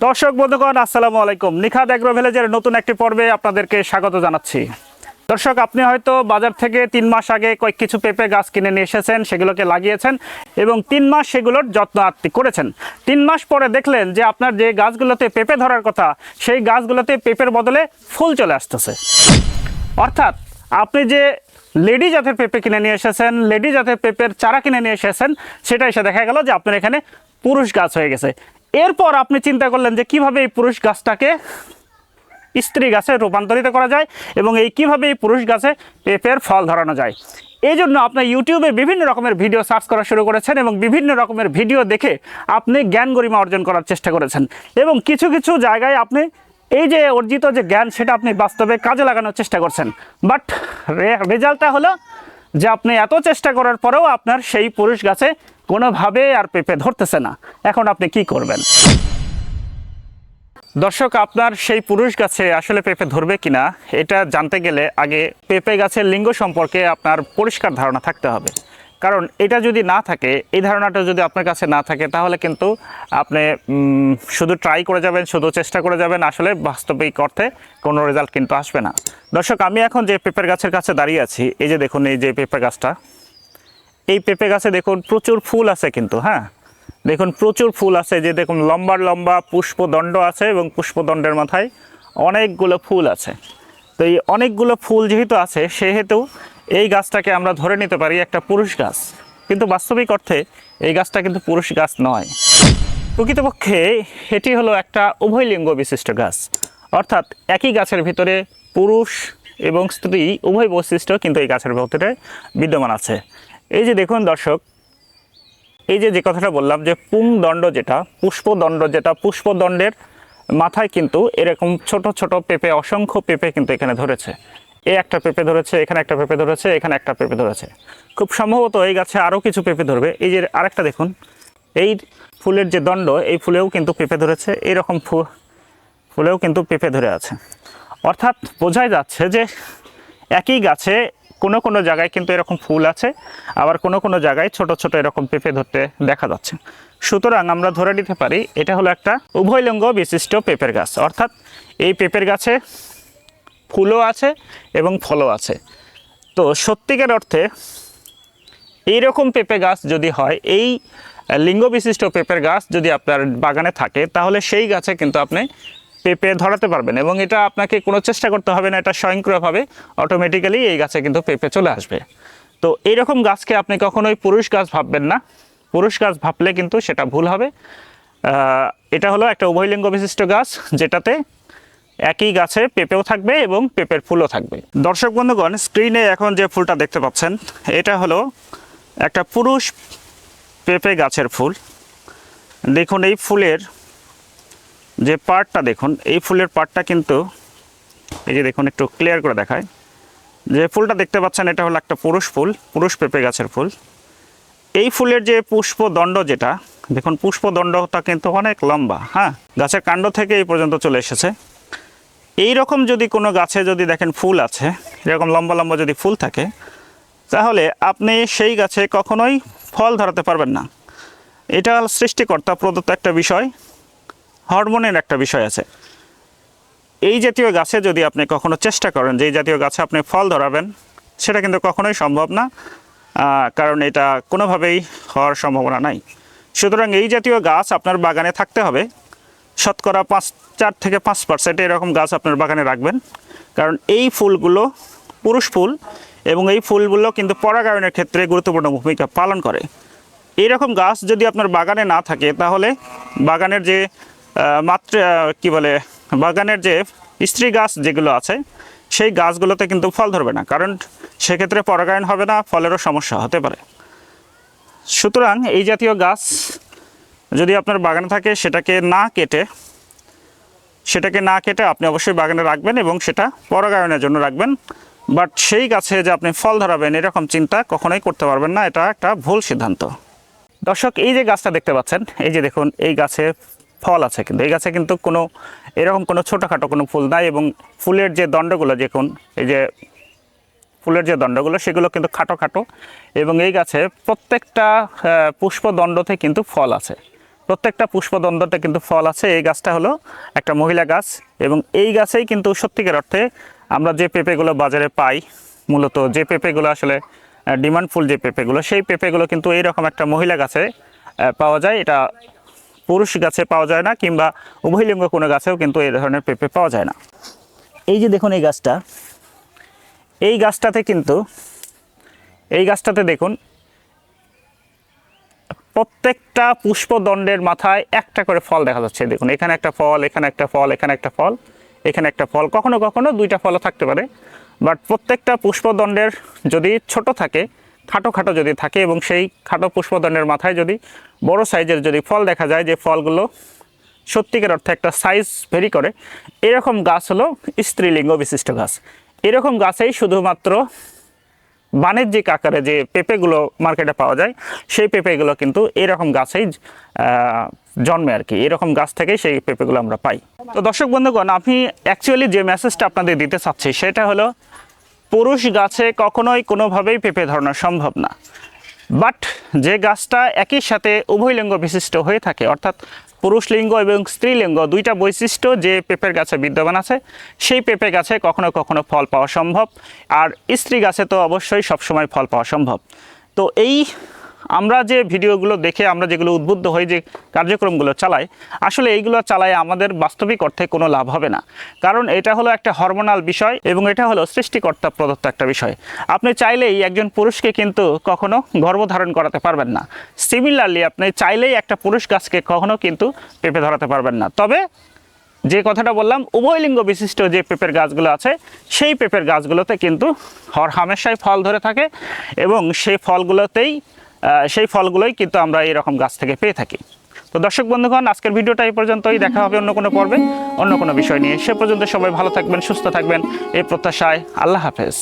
দর্শক বন্ধুগণ, আসসালামু আলাইকুম। নিখাদ অ্যাগ্রো ভিলেজের নতুন একটি পর্বে আপনাদেরকে স্বাগত জানাচ্ছি। দর্শক, আপনি হয়তো বাজার থেকে তিন মাস আগে কয়েক কিছু পেঁপে গাছ কিনে নিয়ে এসেছেন, সেগুলোকে লাগিয়েছেন এবং তিন মাস সেগুলোর যত্ন আত্মি করেছেন। তিন মাস পরে দেখলেন যে আপনার যে গাছগুলোতে পেঁপে ধরার কথা, সেই গাছগুলোতে পেঁপের বদলে ফুল চলে আসতেছে। অর্থাৎ, আপনি যে লেডি জাতের পেঁপে কিনে নিয়ে এসেছেন, লেডি জাতের পেঁপের চারা কিনে নিয়ে এসেছেন, সেটা এসে দেখা গেল যে আপনার এখানে পুরুষ গাছ হয়ে গেছে। এরপর আপনি চিন্তা করলেন যে কীভাবে এই পুরুষ গাছটাকে স্ত্রী গাছে রূপান্তরিত করা যায় এবং এই কীভাবে এই পুরুষ গাছে পেঁপের ফল ধরানো যায়। এই জন্য আপনি ইউটিউবে বিভিন্ন রকমের ভিডিও সার্চ করা শুরু করেছেন এবং বিভিন্ন রকমের ভিডিও দেখে আপনি জ্ঞান গরিমা অর্জন করার চেষ্টা করেছেন এবং কিছু কিছু জায়গায় আপনি এই যে অর্জিত যে জ্ঞান সেটা আপনি বাস্তবে কাজে লাগানোর চেষ্টা করছেন। বাট রেজাল্টটা হলো যে আপনি এত চেষ্টা করার পরেও আপনার সেই পুরুষ গাছে কোনোভাবে আর পেঁপে ধরতেছে না। এখন আপনি কি করবেন? দর্শক, আপনার সেই পুরুষ গাছে আসলে পেঁপে ধরবে কিনা, এটা জানতে গেলে আগে পেঁপে গাছের লিঙ্গ সম্পর্কে আপনার পরিষ্কার ধারণা থাকতে হবে। কারণ এটা যদি না থাকে, এই ধারণাটা যদি আপনার কাছে না থাকে, তাহলে কিন্তু আপনি শুধু ট্রাই করে যাবেন, শুধু চেষ্টা করে যাবেন, আসলে বাস্তবিক অর্থে কোনো রেজাল্ট কিন্তু আসবে না। দর্শক, আমি এখন যে পেঁপের গাছের কাছে দাঁড়িয়ে আছি, এই যে দেখুন, এই যে পেঁপে গাছটা, এই পেঁপে গাছে দেখুন প্রচুর ফুল আছে কিন্তু হ্যাঁ? দেখুন, প্রচুর ফুল আছে যে দেখুন, লম্বা লম্বা পুষ্পদণ্ড আছে এবং পুষ্পদণ্ডের মাথায় অনেকগুলো ফুল আছে। তো এই অনেকগুলো ফুল যেহেতু আছে, সেহেতু এই গাছটাকে আমরা ধরে নিতে পারি একটা পুরুষ গাছ। কিন্তু বাস্তবিক অর্থে এই গাছটা কিন্তু পুরুষ গাছ নয়। প্রকৃতপক্ষে এটি হলো একটা উভয়লিঙ্গ বিশিষ্ট গাছ। অর্থাৎ একই গাছের ভিতরে পুরুষ এবং স্ত্রী উভয় বৈশিষ্ট্য কিন্তু এই গাছের ভিতরে বিদ্যমান আছে। এই যে দেখুন দর্শক, এই যে যে কথাটা বললাম যে পুংদণ্ড যেটা, পুষ্পদণ্ড যেটা, পুষ্পদণ্ডের মাথায় কিন্তু এরকম ছোট ছোট পেঁপে, অসংখ্য পেঁপে কিন্তু এখানে ধরেছে। এই একটা পেঁপে ধরেছে, এখানে একটা পেঁপে ধরেছে, এখানে একটা পেঁপে ধরেছে। খুব সম্ভবত এই গাছে আরও কিছু পেঁপে ধরবে। এই যে আরেকটা দেখুন, এই ফুলের যে দণ্ড, এই ফুলেও কিন্তু পেঁপে ধরেছে এইরকম ফু, ফুলেও কিন্তু পেঁপে ধরে আছে। অর্থাৎ বোঝাই যাচ্ছে যে একই গাছে কোনো কোনো জায়গায় কিন্তু এরকম ফুল আছে, আবার কোনো কোনো জায়গায় ছোট ছোট এরকম পেঁপে ধরতে দেখা যাচ্ছে। সুতরাং আমরা ধরে নিতে পারি, এটা হলো একটা উভয়লিঙ্গ বিশিষ্ট পেঁপের গাছ। অর্থাৎ এই পেঁপের গাছে ফুলও আছে এবং ফলও আছে। তো সত্যিকার অর্থে এই রকম পেঁপে গাছ যদি হয়, এই লিঙ্গ বিশিষ্ট পেঁপের গাছ যদি আপনার বাগানে থাকে, তাহলে সেই গাছে কিন্তু আপনি পেঁপে ধরাতে পারবেন এবং এটা আপনাকে কোনো চেষ্টা করতে হবে না, এটা স্বয়ংক্রিয়ভাবে অটোমেটিক্যালি এই গাছে কিন্তু পেঁপে চলে আসবে। তো এইরকম গাছকে আপনি কখনোই পুরুষ গাছ ভাববেন না। পুরুষ গাছ ভাবলে কিন্তু সেটা ভুল হবে। এটা হলো একটা উভয়লিঙ্গ বিশিষ্ট গাছ যেটাতে একই গাছে পেঁপেও থাকবে এবং পেঁপের ফুলও থাকবে। দর্শক বন্ধুগণ, স্ক্রিনে এখন যে ফুলটা দেখতে পাচ্ছেন, এটা হলো একটা পুরুষ পেঁপে গাছের ফুল। দেখুন, এই ফুলের যে পার্টটা দেখুন, এই ফুলের পার্টটা কিন্তু, এই যে দেখুন, একটু ক্লিয়ার করে দেখায়। যে ফুলটা দেখতে পাচ্ছেন, এটা হলো একটা পুরুষ ফুল, পুরুষ পেঁপে গাছের ফুল। এই ফুলের যে পুষ্পদণ্ড যেটা, দেখুন, পুষ্পদণ্ডটা কিন্তু অনেক লম্বা হ্যাঁ? গাছের কাণ্ড থেকে এই পর্যন্ত চলে এসেছে। এই রকম যদি কোনো গাছে যদি দেখেন ফুল আছে, এরকম লম্বা লম্বা যদি ফুল থাকে, তাহলে আপনি সেই গাছে কখনোই ফল ধরাতে পারবেন না। এটা সৃষ্টিকর্তা প্রদত্ত একটা বিষয়, হরমোনের একটা বিষয় আছে। এই জাতীয় গাছে যদি আপনি কখনো চেষ্টা করেন যে জাতীয় গাছে আপনি ফল ধরাবেন, সেটা কিন্তু কখনোই সম্ভব না কারণ এটা কোনোভাবেই হওয়ার সম্ভাবনা নাই। সুতরাং এই জাতীয় গাছ আপনার বাগানে থাকতে হবে। শতকরা পাঁচ, চার থেকে পাঁচ পার্সেন্ট এরকম গাছ আপনার বাগানে রাখবেন। কারণ এই ফুলগুলো পুরুষ ফুল এবং এই ফুলগুলো কিন্তু পরাগায়নের ক্ষেত্রে গুরুত্বপূর্ণ ভূমিকা পালন করে। এইরকম গাছ যদি আপনার বাগানে না থাকে, তাহলে বাগানের যে মাত্র কি বলে, বাগানের যে স্ত্রী গাছ যেগুলো আছে, সেই গাছগুলোতে কিন্তু ফল ধরবে না। কারণ সেক্ষেত্রে পরাগায়ন হবে না, ফলেরও সমস্যা হতে পারে। সুতরাং এই জাতীয় গাছ যদি আপনার বাগানে থাকে, সেটাকে না কেটে, সেটাকে না কেটে আপনি অবশ্যই বাগানে রাখবেন এবং সেটা পরাগায়নের জন্য রাখবেন। বাট সেই গাছে যে আপনি ফল ধরাবেন, এরকম চিন্তা কখনোই করতে পারবেন না। এটা একটা ভুল সিদ্ধান্ত। দর্শক, এই যে গাছটা দেখতে পাচ্ছেন, এই যে দেখুন, এই গাছে ফল আছে কিন্তু। এই গাছে কিন্তু কোনো, এরকম কোনো ছোটোখাটো কোনো ফুল নাই এবং ফুলের যে দণ্ডগুলো, দেখুন, এই যে ফুলের যে দণ্ডগুলো, সেগুলো কিন্তু খাটো খাটো এবং এই গাছে প্রত্যেকটা পুষ্পদণ্ডতে কিন্তু ফল আছে। প্রত্যেকটা পুষ্পদ্বন্দ্বতে কিন্তু ফল আছে। এই গাছটা হলো একটা মহিলা গাছ এবং এই গাছেই কিন্তু সত্যিকার অর্থে আমরা যে পেঁপেগুলো বাজারে পাই, মূলত যে পেঁপেগুলো আসলে ডিমান্ডফুল যে পেঁপেগুলো, সেই পেঁপেগুলো কিন্তু এইরকম একটা মহিলা গাছে পাওয়া যায়। এটা পুরুষ গাছে পাওয়া যায় না কিংবা উভয়লিঙ্গ কোনো গাছেও কিন্তু এই ধরনের পেঁপে পাওয়া যায় না। এই যে দেখুন এই গাছটা, এই গাছটাতে কিন্তু, এই গাছটাতে দেখুন প্রত্যেকটা পুষ্পদণ্ডের মাথায় একটা করে ফল দেখা যাচ্ছে। দেখুন, এখানে একটা ফল, এখানে একটা ফল, এখানে একটা ফল, এখানে একটা ফল, কখনো কখনো দুইটা ফলও থাকতে পারে। বাট প্রত্যেকটা পুষ্পদণ্ডের যদি ছোট থাকে, খাটো খাটো যদি থাকে এবং সেই খাটো পুষ্পদণ্ডের মাথায় যদি বড় সাইজের যদি ফল দেখা যায়, যে ফলগুলো সত্যিকার অর্থে একটা সাইজ ভেরি করে, এরকম গাছ হলো স্ত্রীলিঙ্গ বিশিষ্ট গাছ। এরকম গাছেই শুধুমাত্র বাণিজ্যিক আকারে যে পেঁপেগুলো মার্কেটে পাওয়া যায়, সেই পেঁপেগুলো কিন্তু এরকম গাছেই জন্মে আর কি। এরকম গাছ থেকেই সেই পেঁপেগুলো আমরা পাই। তো দর্শক বন্ধুগণ, আমি অ্যাকচুয়ালি যে মেসেজটা আপনাদের দিতে চাচ্ছি, সেটা হলো, পুরুষ গাছে কখনোই কোনোভাবেই পেঁপে ধরানো সম্ভব না। বাট যে গাছটা একই সাথে উভয় লিঙ্গ বিশিষ্ট হয়ে থাকে, অর্থাৎ পুরুষ লিঙ্গ এবং স্ত্রীলিঙ্গ দুইটা বৈশিষ্ট্য যে পেঁপের গাছে বিদ্যমান আছে, সেই পেঁপে গাছে কখনো কখনো ফল পাওয়া সম্ভব। আর স্ত্রী গাছে তো অবশ্যই সবসময় ফল পাওয়া সম্ভব। তো এই আমরা যে ভিডিওগুলো দেখে আমরা যেগুলো উদ্বুদ্ধ হই যে কার্যক্রমগুলো চালাই, আসলে এইগুলো চালায় আমাদের বাস্তবিক অর্থে কোনো লাভ হবে না। কারণ এটা হলো একটা হরমোনাল বিষয় এবং এটা হলো সৃষ্টিকর্তা প্রদত্ত একটা বিষয়। আপনি চাইলেই একজন পুরুষকে কিন্তু কখনো গর্ভধারণ করাতে পারবেন না। সিমিলারলি আপনি চাইলেই একটা পুরুষ গাছকে কখনো কিন্তু পেঁপে ধরাতে পারবেন না। তবে যে কথাটা বললাম, উভয় লিঙ্গ বিশিষ্ট যে পেঁপের গাছগুলো আছে, সেই পেঁপের গাছগুলোতে কিন্তু হর হামেশাই ফল ধরে থাকে এবং সেই ফলগুলোতেই সেই ফলগুলোই কিন্তু আমরা এরকম গাছ থেকে পেয়ে থাকি। তো দর্শক বন্ধুগণ, আজকের ভিডিওটা এই পর্যন্তই। দেখা হবে অন্য কোনো পর্বে, অন্য কোনো বিষয় নিয়ে। সে পর্যন্ত সবাই ভালো থাকবেন, সুস্থ থাকবেন। এই প্রত্যাশায় আল্লাহ হাফেজ।